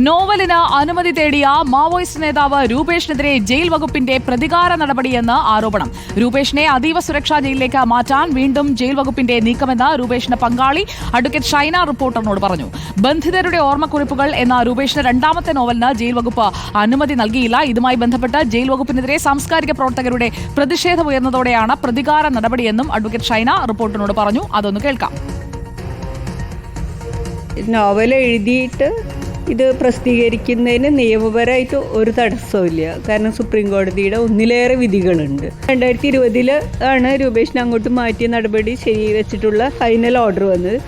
നോവലിന് അനുമതി തേടിയ മാവോയിസ്റ്റ് നേതാവ് രൂപേഷിനെതിരെ ജയിൽ വകുപ്പിന്റെ പ്രതികാര നടപടിയെന്ന് ആരോപണം. രൂപേഷിനെ അതീവ സുരക്ഷാ ജയിലിലേക്ക് മാറ്റാൻ വീണ്ടും ജയിൽ വകുപ്പിന്റെ നീക്കമെന്ന് രൂപേഷിന്റെ പങ്കാളി അഡ്വക്കേറ്റ് ഷൈന റിപ്പോർട്ടറിനോട് പറഞ്ഞു. ബന്ധിതരുടെ ഓർമ്മക്കുറിപ്പുകൾ എന്ന രൂപേഷിന്റെ രണ്ടാമത്തെ നോവലിന് ജയിൽ വകുപ്പ് അനുമതി നൽകിയില്ല. ഇതുമായി ബന്ധപ്പെട്ട് ജയിൽ വകുപ്പിനെതിരെ സാംസ്കാരിക പ്രവർത്തകരുടെ പ്രതിഷേധം ഉയർന്നതോടെയാണ് പ്രതികാര നടപടിയെന്നും അഡ്വക്കേറ്റ് ഷൈന റിപ്പോർട്ടറിനോട് പറഞ്ഞു. അതൊന്ന് കേൾക്കാം. നോവൽ എഴുതിയിട്ട് ഇത് പ്രസിദ്ധീകരിക്കുന്നതിന് നിയമപരമായിട്ട് ഒരു തടസ്സമില്ല കാരണം സുപ്രീം കോടതിയുടെ ഒന്നിലേറെ വിധികളുണ്ട്. രണ്ടായിരത്തി ഇരുപതിൽ ആണ് രൂപേഷിനെ അങ്ങോട്ട് മാറ്റിയ നടപടി ശരി വെച്ചിട്ടുള്ള ഫൈനൽ ഓർഡർ വന്നത്.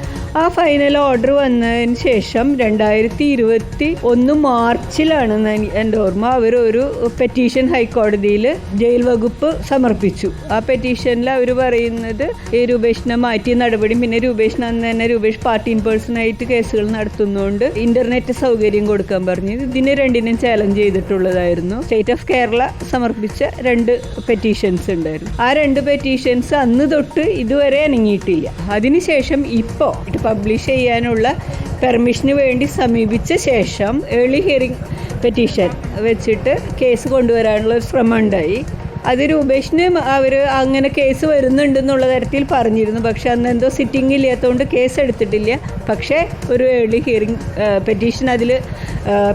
ആ ഫൈനൽ ഓർഡർ വന്നതിന് ശേഷം രണ്ടായിരത്തി ഇരുപത്തി ഒന്ന് മാർച്ചിലാണ് എന്റെ ഓർമ്മ. അവർ ഒരു പെറ്റീഷൻ ഹൈക്കോടതിയിൽ ജയിൽ വകുപ്പ് സമർപ്പിച്ചു. ആ പെറ്റീഷനിൽ അവർ പറയുന്നത് ഈ രൂപേഷിനെ മാറ്റിയ നടപടി പിന്നെ രൂപേഷിന് അന്ന് തന്നെ രൂപേഷ് പാർട്ടി ഇൻ പേഴ്സൺ ആയിട്ട് കേസുകൾ നടത്തുന്നതുകൊണ്ട് ഇന്റർനെറ്റ് സൗകര്യം കൊടുക്കാൻ പറഞ്ഞു ഇതിനെ രണ്ടിനും ചാലഞ്ച് ചെയ്തിട്ടുള്ളതായിരുന്നു. സ്റ്റേറ്റ് ഓഫ് കേരള സമർപ്പിച്ച രണ്ട് പെറ്റീഷൻസ് ഉണ്ടായിരുന്നു. ആ രണ്ട് പെറ്റീഷൻസ് അന്ന് തൊട്ട് ഇതുവരെ അനങ്ങിയിട്ടില്ല. അതിനുശേഷം ഇപ്പോൾ പബ്ലിഷ് ചെയ്യാനുള്ള പെർമിഷന് വേണ്ടി സമീപിച്ച ശേഷം ഏർലി ഹിയറിംഗ് പെറ്റീഷൻ വെച്ചിട്ട് കേസ് കൊണ്ടുവരാനുള്ള ഒരു ശ്രമം ഉണ്ടായി. അത് രൂപേഷിന് അവർ അങ്ങനെ കേസ് വരുന്നുണ്ടെന്നുള്ള തരത്തിൽ പറഞ്ഞിരുന്നു. പക്ഷെ അന്ന് എന്തോ സിറ്റിംഗ് ഇല്ലാത്തതുകൊണ്ട് കേസ് എടുത്തിട്ടില്ല. പക്ഷേ ഒരു ഏർലി ഹിയറിംഗ് പെറ്റീഷൻ അതിൽ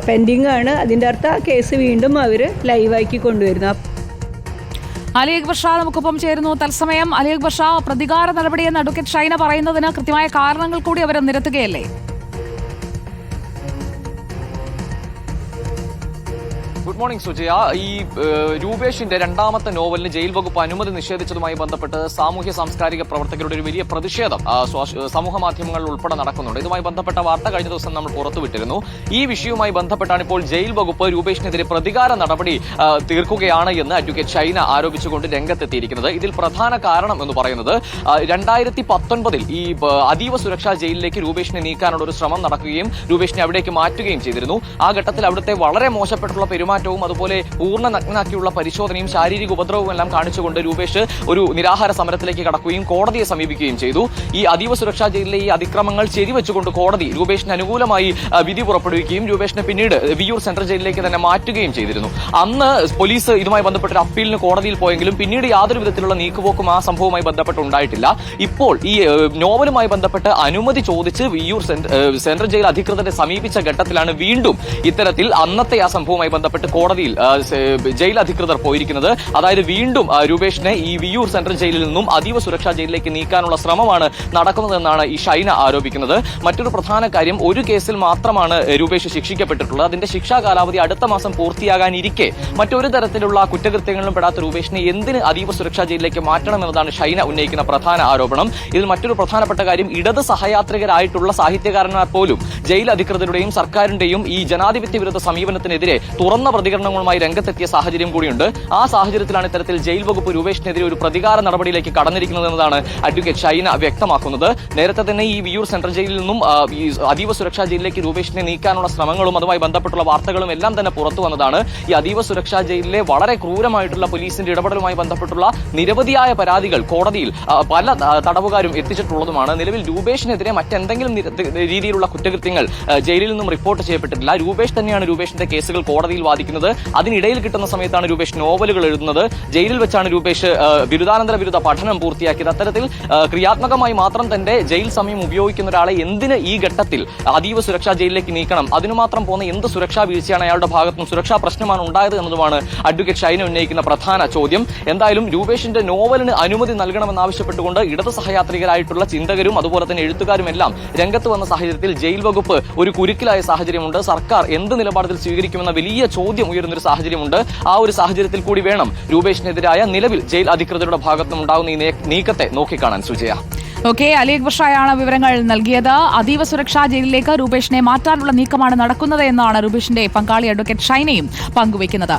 പെൻഡിങ് ആണ്. അതിന്റെ അർത്ഥം ആ കേസ് വീണ്ടും അവർ ലൈവാക്കി കൊണ്ടുവരുന്നു. അലി അക്ബർ ഷാ നമുക്കൊപ്പം ചേരുന്നു. തത്സമയം അലി അക്ബർ ഷാ പ്രതികാര നടപടിയെന്ന് അഡ്വക്കേറ്റ് ഷൈന പറയുന്നതിന് കൃത്യമായ കാരണങ്ങൾ കൂടി അവർ നിരത്തുകയല്ലേ? മോർണിംഗ് സുജയ. ഈ രൂപേഷിന്റെ രണ്ടാമത്തെ നോവലിന് ജയിൽ വകുപ്പ് അനുമതി നിഷേധിച്ചതുമായി ബന്ധപ്പെട്ട് സാമൂഹ്യ സാംസ്കാരിക പ്രവർത്തകരുടെ ഒരു വലിയ പ്രതിഷേധം സമൂഹ മാധ്യമങ്ങളിൽ ഉൾപ്പെടെ നടക്കുന്നുണ്ട്. ഇതുമായി ബന്ധപ്പെട്ട വാർത്ത കഴിഞ്ഞ ദിവസം നമ്മൾ പുറത്തുവിട്ടിരുന്നു. ഈ വിഷയവുമായി ബന്ധപ്പെട്ടാണ് ഇപ്പോൾ ജയിൽ വകുപ്പ് രൂപേഷിനെതിരെ പ്രതികാര നടപടി തീർക്കുകയാണ് എന്ന് അഡ്വക്കേറ്റ് ചൈന ആരോപിച്ചുകൊണ്ട് രംഗത്തെത്തിയിരിക്കുന്നത്. ഇതിൽ പ്രധാന കാരണം എന്ന് പറയുന്നത് രണ്ടായിരത്തി പത്തൊൻപതിൽ ഈ അതീവ സുരക്ഷാ ജയിലിലേക്ക് രൂപേഷിനെ നീക്കാനുള്ള ഒരു ശ്രമം നടക്കുകയും രൂപേഷിനെ അവിടേക്ക് മാറ്റുകയും ചെയ്തിരുന്നു. ആ ഘട്ടത്തിൽ അവിടുത്തെ വളരെ മോശപ്പെട്ടുള്ള പെരുമാറ്റവും അതുപോലെ പൂർണ നഗ്നാക്കിയുള്ള പരിശോധനയും ശാരീരിക ഉപദ്രവവും എല്ലാം കാണിച്ചുകൊണ്ട് രൂപേഷ് ഒരു നിരാഹാര സമരത്തിലേക്ക് കടക്കുകയും കോടതിയെ സമീപിക്കുകയും ചെയ്തു. ഈ അതീവ സുരക്ഷാ ജയിലിലെ ഈ അതിക്രമങ്ങൾ ശരിവെച്ചുകൊണ്ട് കോടതി രൂപേഷിന് അനുകൂലമായി വിധി പുറപ്പെടുവിക്കുകയും രൂപേഷിനെ പിന്നീട് വിയൂർ സെൻട്രൽ ജയിലിലേക്ക് തന്നെ മാറ്റുകയും ചെയ്തിരുന്നു. അന്ന് പോലീസ് ഇതുമായി ബന്ധപ്പെട്ട അപ്പീലിന് കോടതിയിൽ പോയെങ്കിലും പിന്നീട് യാതൊരു വിധത്തിലുള്ള നീക്കുപോക്കും ആ സംഭവവുമായി ബന്ധപ്പെട്ട് ഉണ്ടായിട്ടില്ല ഇപ്പോൾ ഈ നോവലുമായി ബന്ധപ്പെട്ട് അനുമതി ചോദിച്ച് വിയൂർ സെൻട്രൽ ജയിൽ അധികൃതരെ സമീപിച്ച ഘട്ടത്തിലാണ് വീണ്ടും ഇത്തരത്തിൽ അന്നത്തെ ആ സംഭവവുമായി ബന്ധപ്പെട്ട് കോടതിയിൽ ജയിൽ അധികൃതർ പോയിരിക്കുന്നത്. അതായത് വീണ്ടും രൂപേഷിനെ ഈ വിയൂർ സെൻട്രൽ ജയിലിൽ നിന്നും അതീവ സുരക്ഷാ ജയിലിലേക്ക് നീക്കാനുള്ള ശ്രമമാണ് നടക്കുന്നതെന്നാണ് ഈ ഷൈന ആരോപിക്കുന്നത്. മറ്റൊരു പ്രധാന കാര്യം ഒരു കേസിൽ മാത്രമാണ് രൂപേഷ് ശിക്ഷിക്കപ്പെട്ടിട്ടുള്ളത്. അതിന്റെ ശിക്ഷാ കാലാവധി അടുത്ത മാസം പൂർത്തിയാകാനിരിക്കെ. മറ്റൊരു തരത്തിലുള്ള കുറ്റകൃത്യങ്ങളിലും പെടാത്ത രൂപേഷിനെ എന്തിന് അതീവ സുരക്ഷാ ജയിലിലേക്ക് മാറ്റണം മാറ്റണമെന്നതാണ് ഷൈന ഉന്നയിക്കുന്ന പ്രധാന ആരോപണം. ഇതിൽ മറ്റൊരു പ്രധാനപ്പെട്ട കാര്യം ഇടത് സഹയാത്രികരായിട്ടുള്ള സാഹിത്യകാരന്മാർ പോലും ജയിൽ അധികൃതരുടെയും സർക്കാരിന്റെയും ഈ ജനാധിപത്യ വിരുദ്ധ സമീപനത്തിനെതിരെ തുറന്ന പ്രതികരണങ്ങളുമായി രംഗത്തെത്തിയ സാഹചര്യം കൂടിയുണ്ട്. ആ സാഹചര്യത്തിലാണ് ഇത്തരത്തിൽ ജയിൽ വകുപ്പ് രൂപേഷിനെതിരെ ഒരു പ്രതികാര നടപടിയിലേക്ക് കടന്നിരിക്കുന്നത് എന്നതാണ് അഡ്വക്കേറ്റ് ഷൈന വ്യക്തമാക്കുന്നത്. നേരത്തെ തന്നെ ഈ വിയൂർ സെൻട്രൽ ജയിലിൽ നിന്നും അതീവ സുരക്ഷാ ജയിലിലേക്ക് രൂപേഷിനെ നീക്കാനുള്ള ശ്രമങ്ങളും അതുമായി ബന്ധപ്പെട്ടുള്ള വാർത്തകളും എല്ലാം തന്നെ പുറത്തു വന്നതാണ്. ഈ അതീവ സുരക്ഷാ ജയിലിലെ വളരെ ക്രൂരമായിട്ടുള്ള പോലീസിന്റെ ഇടപെടലുമായി ബന്ധപ്പെട്ടുള്ള നിരവധിയായ പരാതികൾ കോടതിയിൽ പല തടവുകാരും എത്തിച്ചിട്ടുള്ളതുമാണ്. നിലവിൽ രൂപേഷിനെതിരെ മറ്റെന്തെങ്കിലും രീതിയിലുള്ള കുറ്റകൃത്യങ്ങൾ ജയിലിൽ നിന്നും റിപ്പോർട്ട് ചെയ്യപ്പെട്ടിട്ടില്ല. രൂപേഷ് തന്നെയാണ് രൂപേഷിന്റെ കേസുകൾ കോടതിയിൽ വാദിക്കുന്നത്. അതിനിടയിൽ കിട്ടുന്ന സമയത്താണ് രൂപേഷ് നോവലുകൾ എഴുതുന്നത്. ജയിലിൽ വെച്ചാണ് രൂപേഷ് ബിരുദാനന്തര ബിരുദ പഠനം പൂർത്തിയാക്കിയത്. അത്തരത്തിൽ ക്രിയാത്മകമായി മാത്രം തന്റെ ജയിൽ സമയം ഉപയോഗിക്കുന്ന ഒരാളെ എന്തിന് ഈ ഘട്ടത്തിൽ അതീവ സുരക്ഷാ ജയിലിലേക്ക് നീക്കണം? അതിനു മാത്രം പോകുന്ന എന്ത് സുരക്ഷാ വീഴ്ചയാണ് അയാളുടെ ഭാഗത്തുനിന്ന് സുരക്ഷാ പ്രശ്നമാണ് ഉണ്ടായത് എന്നതുമാണ് അഡ്വക്കേറ്റ് ഷൈന ഉന്നയിക്കുന്ന പ്രധാന ചോദ്യം. എന്തായാലും രൂപേഷിന്റെ നോവലിന് അനുമതി നൽകണമെന്നാവശ്യപ്പെട്ടുകൊണ്ട് ഇടത് സഹയാത്രികരായിട്ടുള്ള ചിന്തകരും അതുപോലെ തന്നെ എഴുത്തുകാരും എല്ലാം രംഗത്ത് വന്ന സാഹചര്യത്തിൽ ജയിൽ വകുപ്പ് ഒരു കുരുക്കിലായ സാഹചര്യമുണ്ട്. സർക്കാർ എന്ത് നിലപാടിൽ സ്വീകരിക്കുമെന്ന വലിയ ചോദ്യം ഉയരുന്ന ഒരു സാഹചര്യമുണ്ട്. ആ ഒരു സാഹചര്യത്തിൽ കൂടി വേണം രൂപേഷിനെതിരായ നിലവിൽ ജയിൽ അധികൃതരുടെ ഭാഗത്തുനിന്ന് ഉണ്ടാകുന്ന ഈ നീക്കത്തെ നോക്കിക്കാണാൻ സുജയ. ഓക്കെ അലി അക്ബർ ഷായാണ് വിവരങ്ങൾ നൽകിയത്. അതീവ സുരക്ഷാ ജയിലിലേക്ക് രൂപേഷിനെ മാറ്റാനുള്ള നീക്കമാണ് നടക്കുന്നത് എന്നാണ് രൂപേഷിന്റെ പങ്കാളി അഡ്വക്കേറ്റ് ഷൈനയും പങ്കുവയ്ക്കുന്നത്.